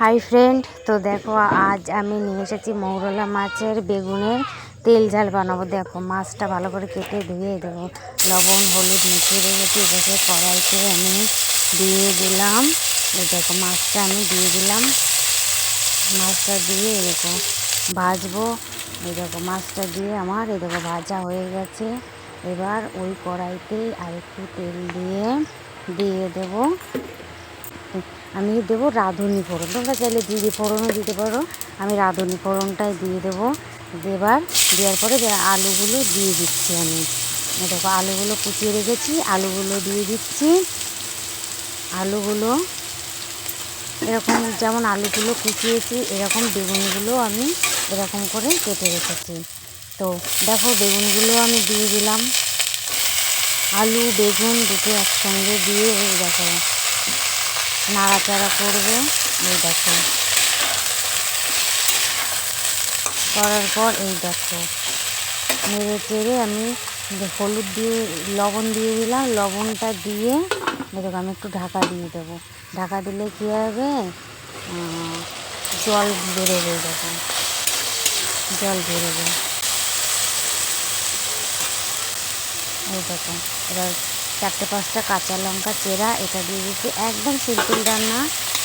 Hi friend তো দেখো, আজ আমি নিয়ে এসেছি মৌরলা মাছের বেগুনের তেল ঝাল বানাবো। দেখো, মাছটা ভালো করে কেটে ধুয়ে দেবো। লবণ, হলুদ মিশিয়ে রেখেছি এটাকে কড়াইতে আমি দিয়ে দিলাম। দেখো, মাছটা আমি দিয়ে দিলাম। মাছটা দিয়ে এরকম ভাজবো। এই দেখো, মাছটা দিয়ে আমার এই দেখো, ভাজা হয়ে গেছে। এবার ওই কড়াইতেই আর একটু তেল দিয়ে দিয়ে দেবো। আমি দেবো রাঁধুনি ফোড়ন। তোমরা চাইলে জিরে ফোড়নও দিতে পারো। আমি রাঁধুনি ফোড়নটাই দিয়ে দেবো। দেবার, দেওয়ার পরে আলুগুলো দিয়ে দিচ্ছি আমি। দেখো, আলুগুলো কুচিয়ে রেখেছি, আলুগুলো দিয়ে দিচ্ছি। আলুগুলো, এরকম যেমন আলুগুলো কুচিয়েছি, এরকম বেগুনগুলো আমি এরকম করে কেটে রেখেছি। তো দেখো, বেগুনগুলো আমি দিয়ে দিলাম। আলু, বেগুন দুটো একসঙ্গে দিয়ে দেখো নাড়াচাড়া করবে। এই দেখো। করার পর এই দেখো। নেড়ে চেড়ে আমি হলুদ দিয়ে, লবণ দিয়ে দিলাম, লবণটা দিয়ে দেখো আমি একটু ঢাকা দিয়ে দেবো। ঢাকা দিলে কী হবে? জল বেরোবে দেখো। জল বেরোবে। এই দেখো, এবার চারটে পাঁচটা কাঁচা লঙ্কা, চেরা, এটা দিয়ে দিচ্ছি একদম সিম্পল রান্না।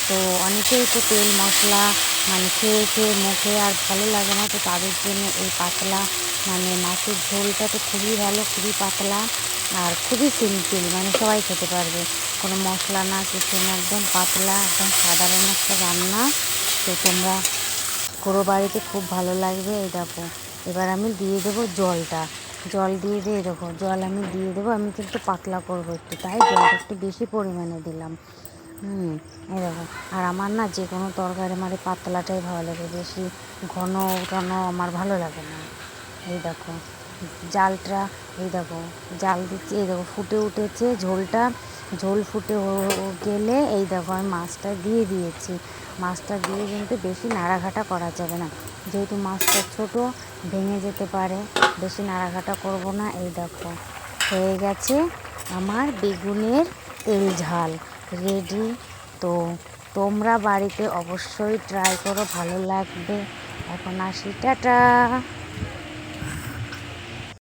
তো অনেকেই তো তেল, মশলা মানে খেয়ে খেয়ে মুখে আর ভালো লাগে না, তো তাদের জন্য এই পাতলা মানে মাছের ঝোলটা তো খুবই ভালো, খুবই পাতলা আর খুবই সিম্পল মানে সবাই খেতে পারবে। কোনো মশলা না, কিছু না, একদম পাতলা, একদম সাধারণ একটা রান্না। তো তোমরা করো বাড়িতে খুব ভালো লাগবে, এই দেখো। এবার আমি দিয়ে দেবো জলটা। জল দিয়ে দিয়ে দেবো। জল আমি দিয়ে দেবো। আমি কিন্তু পাতলা করব একটু, তাই জলটা একটু বেশি পরিমাণে দিলাম। হুম, এই দেখো। আর আমার না যে কোনো তরকারি মানে পাতলাটাই ভালো লাগে, বেশি ঘন ঘন আমার ভালো লাগে না। এই দেখো। জালটা, এই দেখো, জাল দিচ্ছি, এই দেখো, ফুটে উঠেছে ঝোলটা। ঝোল ফুটে গেলে এই দেখো, আমি মাছটা দিয়ে দিয়েছি। মাছটা দিয়ে কিন্তু বেশি নাড়াঘাটা করা যাবে না। যেহেতু মাছটা ছোট, ভেঙে যেতে পারে। বেশি নাড়াঘাটা করব না, এই দেখো। হয়ে গেছে আমার বেগুনের তেল ঝাল। রেডি? তো তোমরা বাড়িতে অবশ্যই ট্রাই করো, ভালো লাগবে। এখন আসি, টাটা!